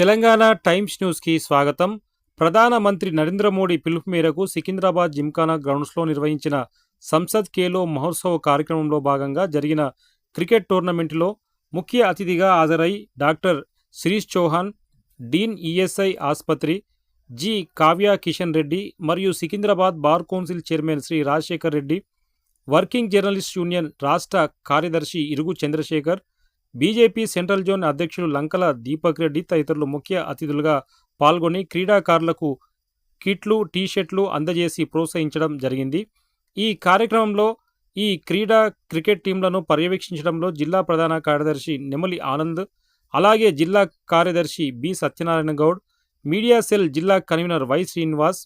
Telangana times న్యూస్కి స్వాగతం. ప్రధానమంత్రి నరేంద్ర మోడీ పిలుపు మేరకు సికింద్రాబాద్ జిమ్ఖానా గ్రౌండ్స్లో నిర్వహించిన సంసద్ కేలో మహోత్సవ కార్యక్రమంలో భాగంగా జరిగిన క్రికెట్ టోర్నమెంటులో ముఖ్య అతిథిగా హాజరై doctor Shirish Chauhan dean ESI ఆసుపత్రి జి కావ్య కిషన్ రెడ్డి మరియు Secunderabad bar council chairman Shri Rajashekar Reddy working journalist union రాష్ట్ర కార్యదర్శి ఇరుగు చంద్రశేఖర్ బీజేపీ సెంట్రల్ జోన్ అధ్యక్షులు లంకల దీపక్ రెడ్డి తదితరులు ముఖ్య అతిథులుగా పాల్గొని క్రీడాకారులకు కిట్లు టీషర్ట్లు అందజేసి ప్రోత్సహించడం జరిగింది. ఈ కార్యక్రమంలో ఈ క్రీడా క్రికెట్ టీంలను పర్యవేక్షించడంలో జిల్లా ప్రధాన కార్యదర్శి నెమలి ఆనంద్ అలాగే జిల్లా కార్యదర్శి B Satyanarayana Goud media cell జిల్లా convener Y Srinivas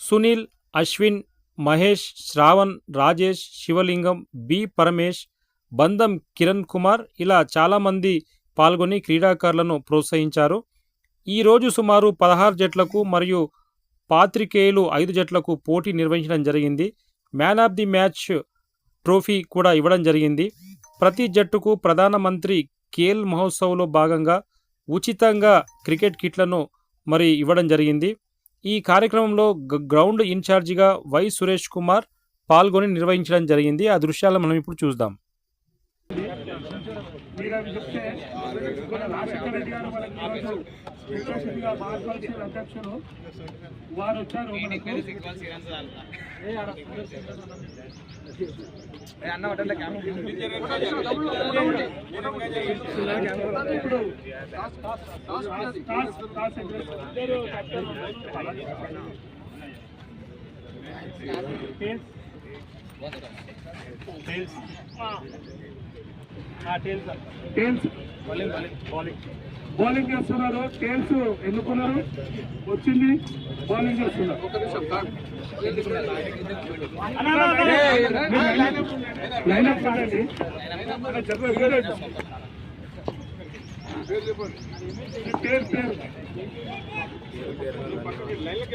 Sunil Ashwin Mahesh Shravan Rajesh Shivalingam B Paramesh బంధం కిరణ్ కుమార్ ఇలా చాలామంది పాల్గొని క్రీడాకారులను ప్రోత్సహించారు. ఈరోజు సుమారు పదహారు జట్లకు మరియు పాత్రికేయులు ఐదు జట్లకు పోటీ నిర్వహించడం జరిగింది. Man of the match trophy కూడా ఇవ్వడం జరిగింది. ప్రతి జట్టుకు ప్రధానమంత్రి కేల్ మహోత్సవ్లో భాగంగా ఉచితంగా క్రికెట్ కిట్లను మరి ఇవ్వడం జరిగింది. ఈ కార్యక్రమంలో గ- గ్రౌండ్ ఇన్ఛార్జిగా వై సురేష్ కుమార్ పాల్గొని నిర్వహించడం జరిగింది. ఆ దృశ్యాలను మనం ఇప్పుడు చూద్దాం. మీరు అవి చెప్తే రాజశేఖర రెడ్డి గారు మనకి ఈరోజు యూనివర్సిటీగా మార్పాల్సిన అధ్యక్షులు వారు వచ్చారు మనకు. ఇప్పుడు టాస్- టేల్స్ బౌలింగ్ చేస్తున్నారు టేల్స్ ఎన్నుకున్నారు వచ్చింది బౌలింగ్ చేస్తున్నారు లైనప్ కాదండి పేరు పేరు లైన్లోకి